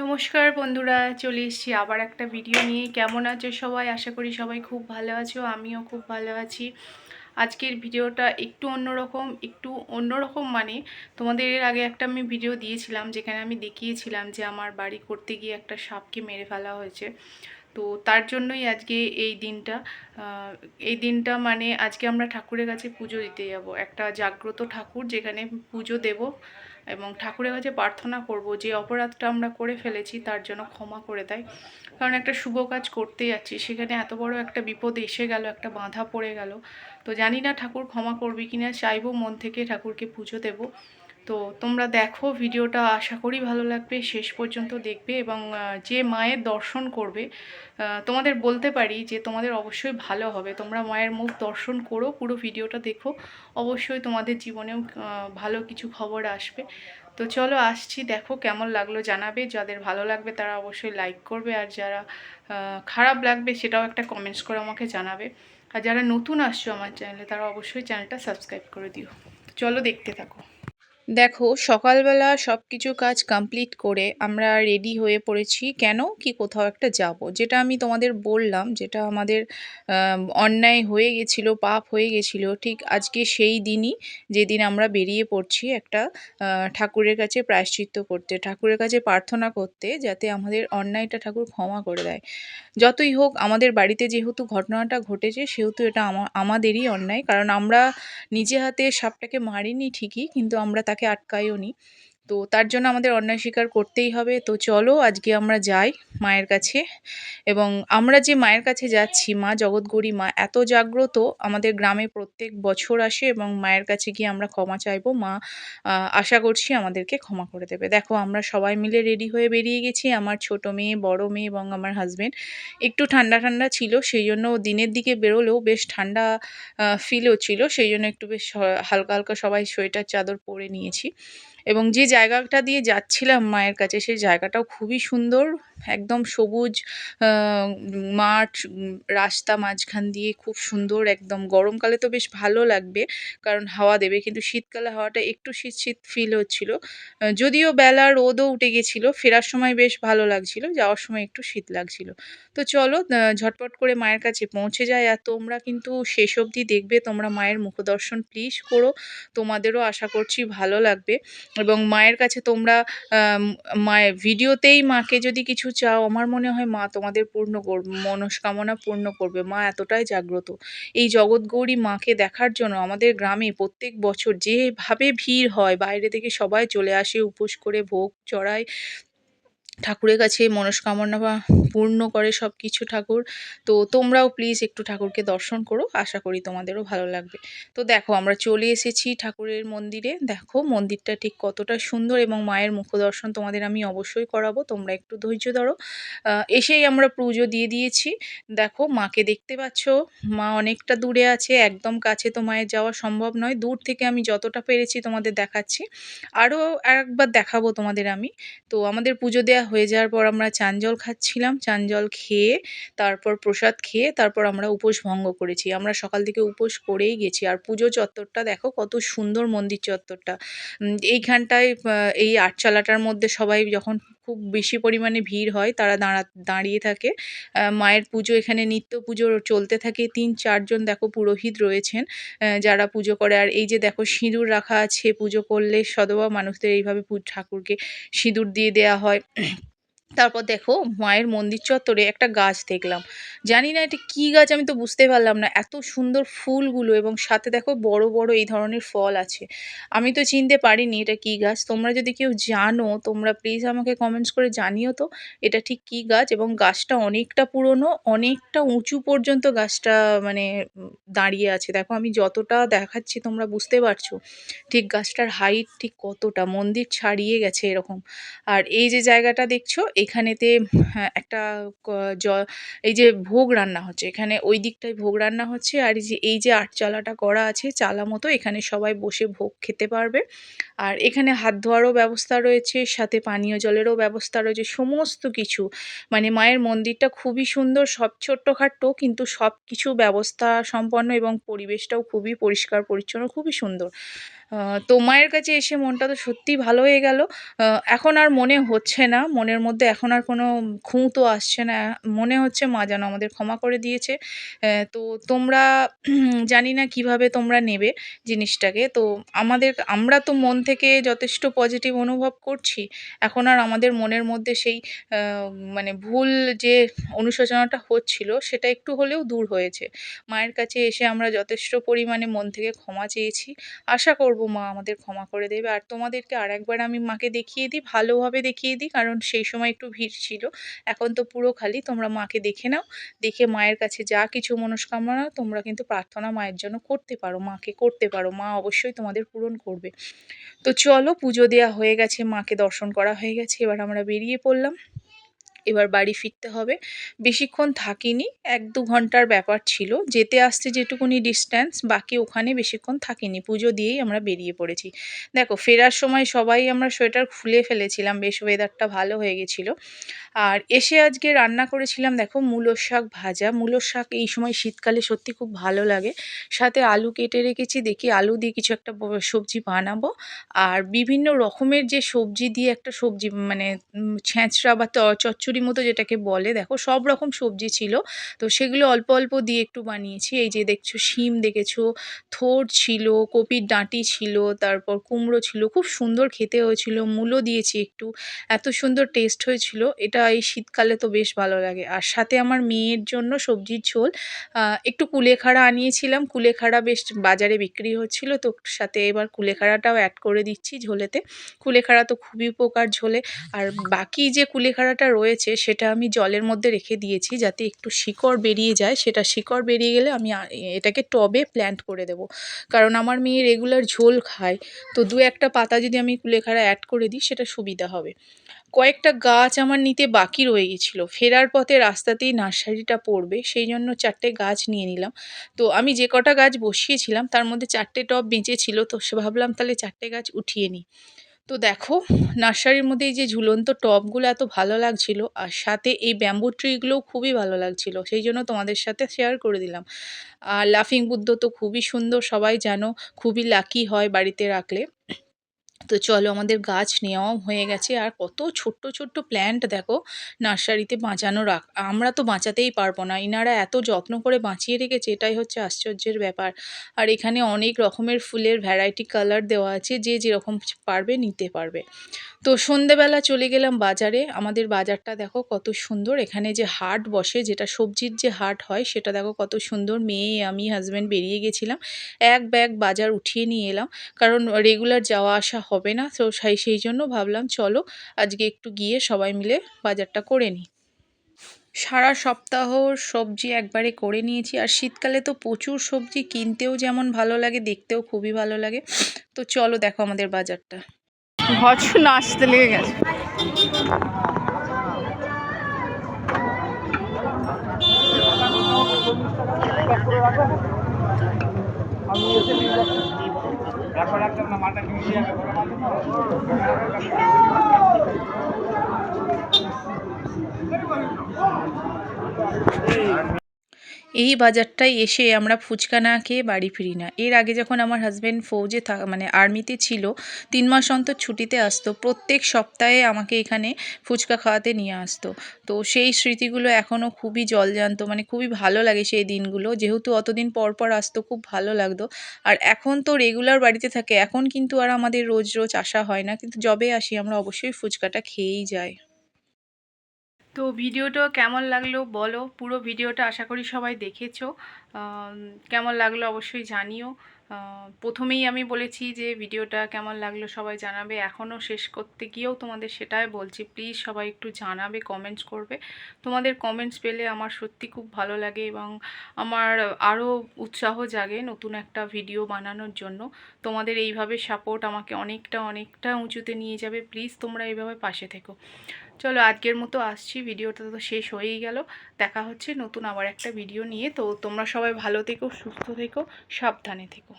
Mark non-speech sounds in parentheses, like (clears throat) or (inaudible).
নমস্কার বন্ধুরা, চলে এসেছি আবার একটা ভিডিও নিয়ে। কেমন আছো সবাই? আশা করি সবাই খুব ভালো আছো, আমিও খুব ভালো আছি। আজকের ভিডিওটা একটু অন্যরকম একটু অন্যরকম মানে তোমাদের এর আগে একটা আমি ভিডিও দিয়েছিলাম, যেখানে আমি দেখিয়েছিলাম যে আমার বাড়ি করতে গিয়ে একটা সাপকে মেরে ফেলা হয়েছে। তো তার জন্যই আজকে এই দিনটা এই দিনটা মানে আজকে আমরা ঠাকুরের কাছে পুজো দিতে যাব। একটা জাগ্রত ঠাকুর যেখানে পুজো দেব। এবং ঠাকুরের কাছে প্রার্থনা করব যে অপরাধটা আমরা করে ফেলেছি তার জন্য ক্ষমা করে দেয়। কারণ একটা শুভ কাজ করতে যাচ্ছি, সেখানে এত বড় একটা বিপদ এসে গেল, একটা বাঁধা পড়ে গেল। তো জানি না ঠাকুর ক্ষমা করবে কিনা, চাইব মন থেকে ঠাকুরকে পুজো দেব। তো তোমরা দেখো ভিডিওটা, আশা করি ভালো লাগবে। শেষ পর্যন্ত দেখবে এবং যে মায়ের দর্শন করবে তোমাদের বলতে পারি যে তোমাদের অবশ্যই ভালো হবে। তোমরা মায়ের মুখ দর্শন করো, পুরো ভিডিওটা দেখো। অবশ্যই তোমাদের জীবনেও ভালো কিছু খবর আসবে। তো চলো আসছি, দেখো কেমন লাগল জানাবে। যাদের ভালো লাগবে তারা অবশ্যই লাইক করবে আর যারা খারাপ লাগবে সেটাও একটা কমেন্টস করে আমাকে জানাবে। আর যারা নতুন আসছো আমার চ্যানেলে তারা অবশ্যই চ্যানেলটা সাবস্ক্রাইব করে দিও। চলো দেখতে থাকো। দেখো, সকালবেলা সব কিছু কাজ কমপ্লিট করে আমরা রেডি হয়ে পড়েছি। কেন? কি কোথাও একটা যাব। যেটা আমি তোমাদের বললাম, যেটা আমাদের অন্যায় হয়ে গেছিল, পাপ হয়ে গেছিল, ঠিক আজকে সেই দিনই যেদিন আমরা বেরিয়ে পড়ছি একটা ঠাকুরের কাছে প্রায়শ্চিত্ত করতে, ঠাকুরের কাছে প্রার্থনা করতে, যাতে আমাদের অন্যায়টা ঠাকুর ক্ষমা করে দেয়। যতই হোক, আমাদের বাড়িতে যেহেতু ঘটনাটা ঘটেছে, সেহেতু এটা আমাদেরই অন্যায়। কারণ আমরা নিজে হাতে সাপটাকে মারিনি ঠিকই, কিন্তু আমরা তাকে আটকাইও নি তো তার জন্য আমাদের অন্যায় স্বীকার করতেই হবে। তো চলো আজকে আমরা যাই মায়ের কাছে। এবং আমরা যে মায়ের কাছে যাচ্ছি, মা জগৎগৌরী, মা এত জাগ্রত, আমাদের গ্রামে প্রত্যেক বছর আসে এবং মায়ের কাছে গিয়ে আমরা ক্ষমা চাইব। মা আশা করছি আমাদেরকে ক্ষমা করে দেবে। দেখো, আমরা সবাই মিলে রেডি হয়ে বেরিয়ে গেছি। আমার ছোট মেয়ে, বড় মেয়ে এবং আমার হাজবেন্ড। একটু ঠান্ডা ঠান্ডা ছিল, সেই জন্য দিনের দিকে বেরোলেও বেশ ঠান্ডা ফিল হচ্ছিল সেই জন্য একটু বেশ হালকা হালকা সবাই সোয়েটার, চাদর পরে নিয়েছি। এবং যে জায়গাটা দিয়ে যাচ্ছিলাম মায়ের কাছে, সেই জায়গাটাও খুবই সুন্দর। একদম সবুজ মাঠ, রাস্তা মাঝখান দিয়ে খুব সুন্দর, একদম গরমকালে তো বেশ ভালো লাগবে, কারণ হাওয়া দেবে, কিন্তু শীতকালে হাওয়াটা একটু শীত শীত ফিল হচ্ছিল। যদিও বেলা রোদও উঠে গেছিল, ফেরার সময় বেশ ভালো লাগছিল, যাওয়ার সময় একটু শীত লাগছিল। তো চলো ঝটপট করে মায়ের কাছে পৌঁছে যায় আর তোমরা কিন্তু শেষ অবধি দেখবে, তোমরা মায়ের মুখদর্শন প্লিজ করো। তোমাদেরও আশা করছি ভালো লাগবে। এবং মায়ের কাছে তোমরা মায়ের ভিডিওতেই মাকে যদি কিছু চাও, আমার মনে হয় মা তোমাদের পূর্ণ কর মনস্কামনা পূর্ণ করবে। মা এতটাই জাগ্রত। এই জগৎগৌরী মাকে দেখার জন্য আমাদের গ্রামে প্রত্যেক বছর যেভাবে ভিড় হয়, বাইরে থেকে সবাই চলে আসে, উপোস করে ভোগ চড়ায়। ঠাকুরের কাছে মনস্কামনা বা পূর্ণ করে সব কিছু ঠাকুর। তো তোমরাও প্লিজ একটু ঠাকুরকে দর্শন করো, আশা করি তোমাদেরও ভালো লাগবে। তো দেখো আমরা চলে এসেছি ঠাকুরের মন্দিরে। দেখো মন্দিরটা ঠিক কতটা সুন্দর এবং মায়ের মুখ দর্শন তোমাদের আমি অবশ্যই করাবো, তোমরা একটু ধৈর্য ধরো। এসেই আমরা পুজো দিয়ে দিয়েছি। দেখো মাকে দেখতে পাচ্ছ, মা অনেকটা দূরে আছে, একদম কাছে তো মায়ের যাওয়া সম্ভব নয়। দূর থেকে আমি যতটা পেরেছি তোমাদের দেখাচ্ছি। আরও একবার দেখাবো তোমাদের আমি। তো আমাদের পুজো দেওয়া হয়ে যাওয়ার পর আমরা চান জল খাচ্ছিলাম। চান জল খেয়ে, তারপর প্রসাদ খেয়ে, তারপর আমরা উপোস ভঙ্গ করেছি। আমরা সকাল থেকে উপোস করেই গেছি। আর পুজো চত্বরটা দেখো কত সুন্দর মন্দির চত্বরটা। এইখানটায় এই আটচালাটার মধ্যে সবাই যখন খুব বেশি পরিমাণে ভিড় হয়, তারা দাঁড়া, দাঁড়িয়ে থাকে। মায়ের পুজো এখানে, নিত্য পুজো চলতে থাকে। তিন চারজন দেখো পুরোহিত রয়েছেন যারা পুজো করে। আর এই যে দেখো সিঁদুর রাখা আছে পুজো করলে, সদবা মানুষদের এইভাবে ঠাকুরকে সিঁদুর দিয়ে দেওয়া হয়। তারপর দেখো মায়ের মন্দির চত্বরে একটা গাছ দেখলাম। জানি না এটা কী গাছ আমি তো বুঝতে পারলাম না। এত সুন্দর ফুলগুলো এবং সাথে দেখো বড় বড় এই ধরনের ফল আছে। আমি তো চিনতে পারিনি এটা কী গাছ। তোমরা যদি কেউ জানো, তোমরা প্লিজ আমাকে কমেন্টস করে জানিও তো এটা ঠিক কী গাছ এবং গাছটা অনেকটা পুরনো, অনেকটা উঁচু পর্যন্ত গাছটা মানে দাঁড়িয়ে আছে। দেখো আমি যতটা দেখাচ্ছি তোমরা বুঝতে পারছ ঠিক গাছটার হাইট ঠিক কতটা। মন্দির ছাড়িয়ে গেছে এরকম। আর এই যে জায়গাটা দেখছ এখানেতে হ্যাঁ, একটা জ এই যে ভোগ রান্না হচ্ছে। এখানে ওই দিকটায় ভোগ রান্না হচ্ছে। আর এই যে এই যে আটচালাটা করা আছে চালা মতো এখানে সবাই বসে ভোগ খেতে পারবে। আর এখানে হাত ধোয়ারও ব্যবস্থা রয়েছে সাথে পানীয় জলেরও ব্যবস্থা রয়েছে সমস্ত কিছু। মানে মায়ের মন্দিরটা খুবই সুন্দর সব ছোট্টখাট্ট কিন্তু সব কিছু ব্যবস্থা সম্পন্ন এবং পরিবেশটাও খুবই পরিষ্কার পরিচ্ছন্ন খুবই সুন্দর। তো মায়ের কাছে এসে মনটা তো সত্যিই ভালো হয়ে গেল। এখন আর মনে হচ্ছে না, মনের মধ্যে এখন আর কোনো খুঁতো আসছে না। মনে হচ্ছে মা যেন আমাদের ক্ষমা করে দিয়েছে। তো তোমরা (clears throat) জানি না কীভাবে তোমরা নেবে জিনিসটাকে। তো আমাদের, আমরা তো মন থেকে যথেষ্ট পজিটিভ অনুভব করছি। এখন আর আমাদের মনের মধ্যে সেই মানে ভুল যে অনুশোচনাটা হচ্ছিল, সেটা একটু হলেও দূর হয়েছে। মায়ের কাছে এসে আমরা যথেষ্ট পরিমাণে মন থেকে ক্ষমা চেয়েছি। আশা করব মা আমাদের ক্ষমা করে দেবে। আর তোমাদেরকে আর একবার আমি মাকে দেখিয়ে দিই, ভালোভাবে দেখিয়ে দিই, কারণ সেই সময় একটু ভিড় ছিল। এখন তো পুরো খালি, তোমরা মাকে দেখে নাও, দেখে মায়ের কাছে যা কিছু মনস্কামনা, তোমরা কিন্তু প্রার্থনা মায়ের জন্য করতে পারো, মাকে করতে পারো। মা অবশ্যই তোমাদের পূরণ করবে। তো চলো, পুজো দেওয়া হয়ে গেছে, মাকে দর্শন করা হয়ে গেছে, এবার আমরা বেরিয়ে পড়লাম। এবার বাড়ি ফিরতে হবে। বেশিক্ষণ থাকিনি, এক দু ঘণ্টার ব্যাপার ছিল। যেতে আসতে যেটুকুনি ডিস্ট্যান্স বাকি ওখানে বেশিক্ষণ থাকিনি। পুজো দিয়েই আমরা বেরিয়ে পড়েছি। দেখো, ফেরার সময় সবাই আমরা সোয়েটার খুলে ফেলেছিলাম। বেশ ওয়েদারটা ভালো হয়ে গেছিল। আর এসে আজকে রান্না করেছিলাম, দেখো, মূলো শাক ভাজা। মূলো শাক এই সময় শীতকালে সত্যি খুব ভালো লাগে। সাথে আলু কেটে রেখেছি, দেখি আলু দিয়ে কিছু একটা সবজি বানাবো। আর বিভিন্ন রকমের যে সবজি দিয়ে একটা সবজি মানে ছ্যাঁচড়া বা ত- চচ্চড়ি মতো যেটাকে বলে, দেখো সব রকম সবজি ছিল। তো সেগুলো অল্প অল্প দিয়ে একটু বানিয়েছি। এই যে দেখছ, শিম দেখেছ থোড় ছিল, কপির ডাঁটি ছিল, তারপর কুমড়ো ছিল, খুব সুন্দর খেতে হয়েছিল, মূলো দিয়েছি একটু, এত সুন্দর টেস্ট হয়েছিল, এটা এই শীতকালে তো বেশ ভালো লাগে। আর সাথে আমার মেয়ের জন্য সবজির ঝোল একটু কুলেখাড়া আনিয়েছিলাম, কুলেখাড়া বেশ বাজারে বিক্রি হচ্ছিল, তো সাথে এবার কুলেখাড়াটাও অ্যাড করে দিচ্ছি ঝোলেতে। কুলেখাড়া তো খুবই উপকার ঝোলে। আর বাকি যে কুলেখাড়াটা রয়েছে সেটা আমি জলের মধ্যে রেখে দিয়েছি যাতে একটু শিকড় বেরিয়ে যায়। সেটা শিকড় বেরিয়ে গেলে আমি এটাকে টবে প্ল্যান্ট করে দেবো। কারণ আমার মেয়ে রেগুলার ঝোল খায়। তো দু একটা পাতা যদি আমি কুলেখাড়া অ্যাড করে দিই, সেটা সুবিধা হবে। কয়েকটা গাছ আমার নিতে বাকি রয়ে গেছিল। ফেরার পথে রাস্তাতেই নার্সারিটা পড়বে, সেই জন্য চারটে গাছ নিয়ে নিলাম। তো আমি যে কটা গাছ বসিয়েছিলাম, তার মধ্যে চারটে টব বেঁচে ছিল, তো সে ভাবলাম তাহলে চারটে গাছ উঠিয়ে নিই। তো দেখো, নার্সারির মধ্যে এই যে ঝুলন্ত টবগুলো এত ভালো লাগছিল আর সাথে এই ব্যাম্বু ট্রিগুলোও খুবই ভালো লাগছিল, সেই জন্য তোমাদের সাথে শেয়ার করে দিলাম। আর লাফিং বুদ্ধ তো খুবই সুন্দর, সবাই জানো খুবই লাকি হয় বাড়িতে রাখলে। তো চলো আমাদের গাছ নেওয়াও হয়ে গেছে। আর কত ছোট্ট ছোট্ট প্ল্যান্ট দেখো, নার্সারিতে বাঁচানো রাখ, আমরা তো বাঁচাতেই পারব না। ইনারা এত যত্ন করে বাঁচিয়ে রেখেছে, এটাই হচ্ছে আশ্চর্যের ব্যাপার। আর এখানে অনেক রকমের ফুলের ভ্যারাইটি কালার দেওয়া আছে, যে যেরকম পারবে নিতে পারবে। তো সন্ধেবেলা চলে গেলাম বাজারে। আমাদের বাজারটা দেখো কত সুন্দর। এখানে যে হাট বসে, যেটা সবজির যে হাট হয়, সেটা দেখো কত সুন্দর। মেয়ে, আমি হাজব্যান্ড বেরিয়ে গেছিলাম। এক ব্যাগ বাজার উঠিয়ে নিয়ে এলাম। কারণ রেগুলার যাওয়া আসা হবে না। তো সেই সেই জন্য ভাবলাম চলো আজকে একটু গিয়ে সবাই মিলে বাজারটা করে নিই। সারা সপ্তাহ সবজি একবারে করে নিয়েছি। আর শীতকালে তো প্রচুর সবজি কিনতেও যেমন ভালো লাগে, দেখতেও খুবই ভালো লাগে। তো চলো দেখো আমাদের বাজারটা। ভজ নাচতে লেগে গেছে। Thank you. এই বাজারটায় এসে আমরা ফুচকা না খেয়ে বাড়ি ফিরি না। এর আগে যখন আমার হাজব্যান্ড ফৌজে থাকা মানে আর্মিতে ছিল, তিন মাস অন্তর ছুটিতে আসতো, প্রত্যেক সপ্তাহে আমাকে এখানে ফুচকা খাওয়াতে নিয়ে আসতো। তো সেই স্মৃতিগুলো এখনও খুবই জল জলজান্ত মানে খুবই ভালো লাগে সেই দিনগুলো। যেহেতু অতদিন পর পর আসতো, খুব ভালো লাগতো। আর এখন তো রেগুলার বাড়িতে থাকে, এখন কিন্তু আর আমাদের রোজ রোজ আসা হয় না। কিন্তু যবে আসি আমরা অবশ্যই ফুচকাটা খেয়েই যাই। তো ভিডিওটা কেমন লাগল বলো? পুরো ভিডিওটা আশা করি সবাই দেখেছ। কেমন লাগল অবশ্যই জানিও। প্রথমেই আমি বলেছি যে ভিডিওটা কেমন লাগল সবাই জানাবে। এখনও শেষ করতে গিয়েও তোমাদের সেটাই বলছি। প্লিজ সবাই একটু জানাবে কমেন্টস করবে। তোমাদের কমেন্টস পেলে আমার সত্যি খুব ভালো লাগে এবং আমার আরও উৎসাহ জাগে নতুন একটা ভিডিও বানানোর জন্য। তোমাদের এইভাবে সাপোর্ট আমাকে অনেকটা অনেকটা উঁচুতে নিয়ে যাবে। প্লিজ তোমরা এইভাবে পাশে থেকো। চলো আজকের মতো আসছি, ভিডিওটা তো শেষ হয়েই গেল। দেখা হচ্ছে নতুন আবার একটা ভিডিও নিয়ে। তো তোমরা সবাই ভালো থেকো, সুস্থ থেকো, সাবধানে থেকো।